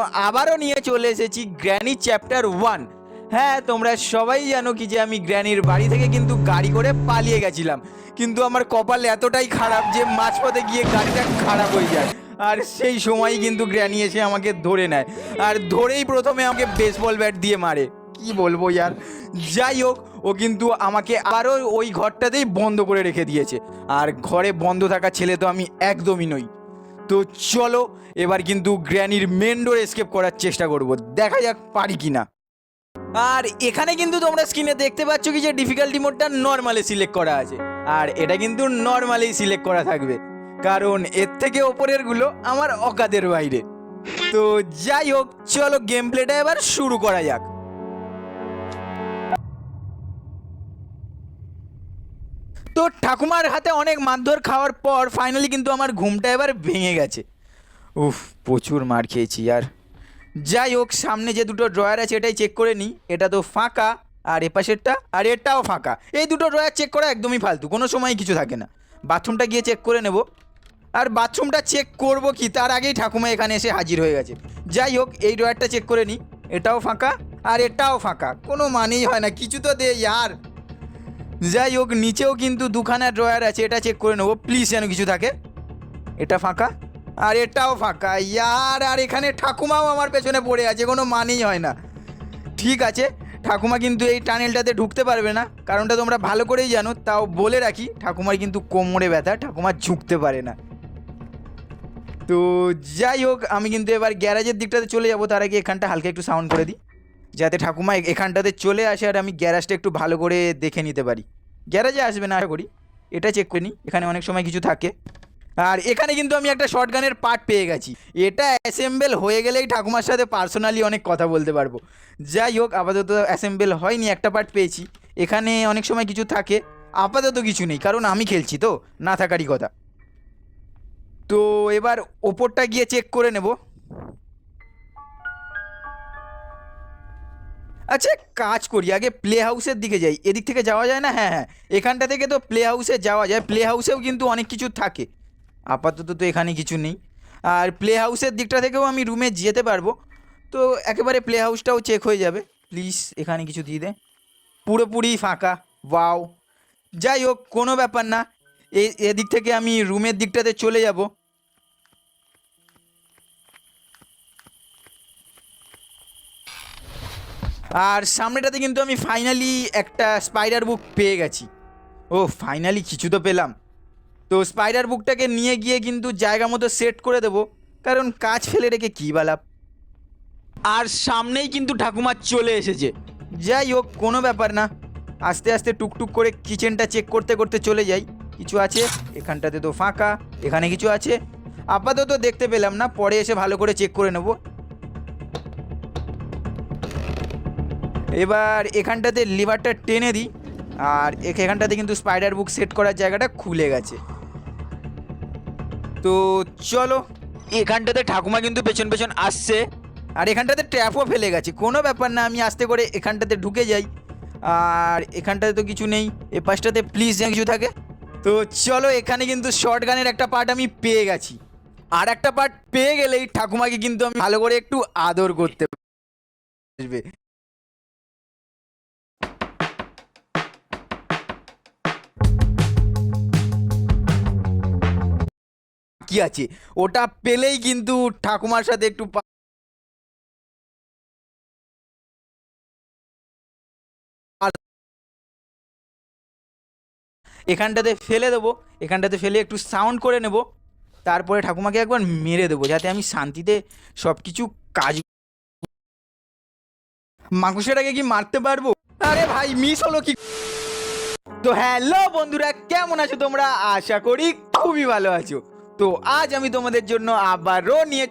আবারও নিয়ে চলে এসেছি গ্র্যানি চ্যাপ্টার ওয়ান। হ্যাঁ তোমরা সবাই জানো কি যে আমি গ্র্যানির বাড়ি থেকে কিন্তু গাড়ি করে পালিয়ে গেছিলাম। কিন্তু আমার কপাল এতটাই খারাপ যে মাঝপথে গিয়ে গাড়িটা খারাপ হয়ে যায়। আর সেই সময়ই কিন্তু গ্র্যানি এসে আমাকে ধরে নেয়। আর ধরেই প্রথমে আমাকে বেসবল ব্যাট দিয়ে মারে। কি বলব ইয়ার? যাই হোক, ও কিন্তু আমাকে আরও ওই ঘরটাতেই বন্ধ করে রেখে দিয়েছে। আর ঘরে বন্ধ থাকা ছেলে তো আমি একদমই নই। তো চলো, এবার কিন্তু গ্র্যানির মেন ডোর এসকেপ করার চেষ্টা করব। দেখা যাক পারি কি না আর এখানে কিন্তু তোমরা স্ক্রিনে দেখতে পাচ্ছ কি যে ডিফিকাল্টি মোডটা নর্মালে সিলেক্ট করা আছে। আর এটা কিন্তু নর্মালেই সিলেক্ট করা থাকবে। কারণ এর থেকে ওপরেরগুলো আমার অকাদের বাইরে। তো যাই হোক, চলো গেম প্লেটা এবার শুরু করা যাক। তো ঠাকুমার হাতে অনেক মারধর খাওয়ার পর ফাইনালি কিন্তু আমার ঘুমটা এবার ভেঙে গেছে। উফ, প্রচুর মার খেয়েছি আর। যাই হোক, সামনে যে দুটো ড্রয়ার আছে এটাই চেক করে নিই। এটা তো ফাঁকা, আর এপাশেরটা আর এটাও ফাঁকা। এই দুটো ড্রয়ার চেক করা একদমই ফালতু, কোনো সময় কিছু থাকে না। বাথরুমটা গিয়ে চেক করে নেব। আর বাথরুমটা চেক করব কি, তার আগেই ঠাকুমা এখানে এসে হাজির হয়ে গেছে। যাই হোক, এই ড্রয়ারটা চেক করে নিই। এটাও ফাঁকা, আর এটাও ফাঁকা, কোনো মানেই হয় না, কিছু তো দে ইয়ার যাই হোক, নিচেও কিন্তু দুখানা ড্রয়ার আছে, এটা চেক করে নেব প্লিজ যেন কিছু থাকে। এটা ফাঁকা? আর এটাও ফাঁকা, ইয়ার, আর এখানে ঠাকুমাও আমার পেছনে পড়ে আছে, কোনো মানেই হয় না। ঠিক আছে, ঠাকুমা কিন্তু এই টানেলটাতে ঢুকতে পারবে না, কারণটা তোমরা ভালো করেই জানো, তাও বলে রাখি, ঠাকুমার কিন্তু কোমরে ব্যথা, ঠাকুমা ঝুঁকতে পারে না। তো যাই হোক, আমি কিন্তু এবার গ্যারাজের দিকটাতে চলে যাব, তার আগে এখানটা হালকা একটু সাউন্ড করে দিই, যাতে ঠাকুমা এখানটাতে চলে আসে, আর আমি গ্যারাজটা একটু ভালো করে দেখে নিতে পারি। গ্যারাজে আসবে না, আশা করি। এটা চেক করে নিই, এখানে অনেক সময় কিছু থাকে। আর এখানে কিন্তু আমি একটা শর্ট গানের পার্ট পেয়ে গেছি। এটা অ্যাসেম্বল হয়ে গেলেই ঠাকুমার সাথে পার্সোনালি অনেক কথা বলতে পারব। যাই হোক, আপাতত অ্যাসেম্বল হয়নি, একটা পার্ট পেয়েছি। এখানে অনেক সময় কিছু থাকে, আপাতত কিছু নেই, কারণ আমি খেলছি তো, না থাকারই কথা। তো এবার ওপরটা গিয়ে চেক করে নেব। আচ্ছা কাজ করি, আগে প্লে হাউসের দিকে যাই। এদিক থেকে যাওয়া যায় না? হ্যাঁ হ্যাঁ। এখানটা থেকে তো প্লে হাউসে যাওয়া যায়। প্লে হাউসেও কিন্তু অনেক কিছু থাকে। আপাতত তো এখানে কিছু নেই। আর প্লে হাউসের দিকটা থেকেও আমি রুমে যেতে পারব। তো একেবারে প্লে হাউসটাও চেক হয়ে যাবে। প্লিজ এখানে কিছু দিয়ে দে। পুরোপুরি ফাঁকা। ওয়াও যাই হোক, কোনো ব্যাপার না। এদিক থেকে আমি রুমের দিকটাতে চলে যাব। আর সামনেটাতে কিন্তু আমি ফাইনালি একটা স্পাইডার বুক পেয়ে গেছি। ও ফাইনালি কিছু তো পেলাম। তো স্পাইডার বুকটাকে নিয়ে গিয়ে কিন্তু জায়গা মতো সেট করে দেবো, কারণ কাজ ফেলে রেখে কী বালাপ আর সামনেই কিন্তু ঠাকুমা চলে এসেছে। যাই হোক, কোনো ব্যাপার না। আস্তে আস্তে টুকটুক করে কিচেনটা চেক করতে করতে চলে যাই। কিছু আছে, এখানটাতে তো ফাঁকা, এখানে কিছু আছে। আপাতত দেখতে পেলাম না, পরে এসে ভালো করে চেক করে নেব। এবার এখানটাতে লিভারটা টেনে দিই। আর এখ- এখানটাতে কিন্তু স্পাইডার বুক সেট করার জায়গাটা খুলে গেছে। তো চলো। এখানটাতে ঠাকুমা কিন্তু পেছন পেছন আসছে। আর এখানটাতে ট্র্যাপও ফেলে গেছে। কোনো ব্যাপার না আমি আস্তে করে এখানটাতে ঢুকে যাই। আর এখানটাতে তো কিছু নেই এ পাশটাতে প্লিজ যেন কিছু থাকে। তো চলো এখানে কিন্তু শর্ট গানের একটা পার্ট আমি পেয়ে গেছি। আর একটা পার্ট পেয়ে গেলেই ঠাকুমাকে কিন্তু আমি ভালো করে একটু আদর করতে আসবে কি আছে। ওটা পেলেই কিন্তু ঠাকুমার সাথে একটু এখানটাতে ফেলে দেবো। এখানটাতে ফেলে একটু সাউন্ড করে নেব। তারপরে ঠাকুমাকে একবার মেরে দেবো যাতে আমি শান্তিতে সব কিছু কাজ মাংসটাকে কি মারতে পারব? আরে ভাই মিস হলো কি? তো হ্যালো বন্ধুরা, কেমন আছো তোমরা? আশা করি খুবই ভালো আছো। তো আজ আমি তোমাদের জন্য আবারও নিয়ে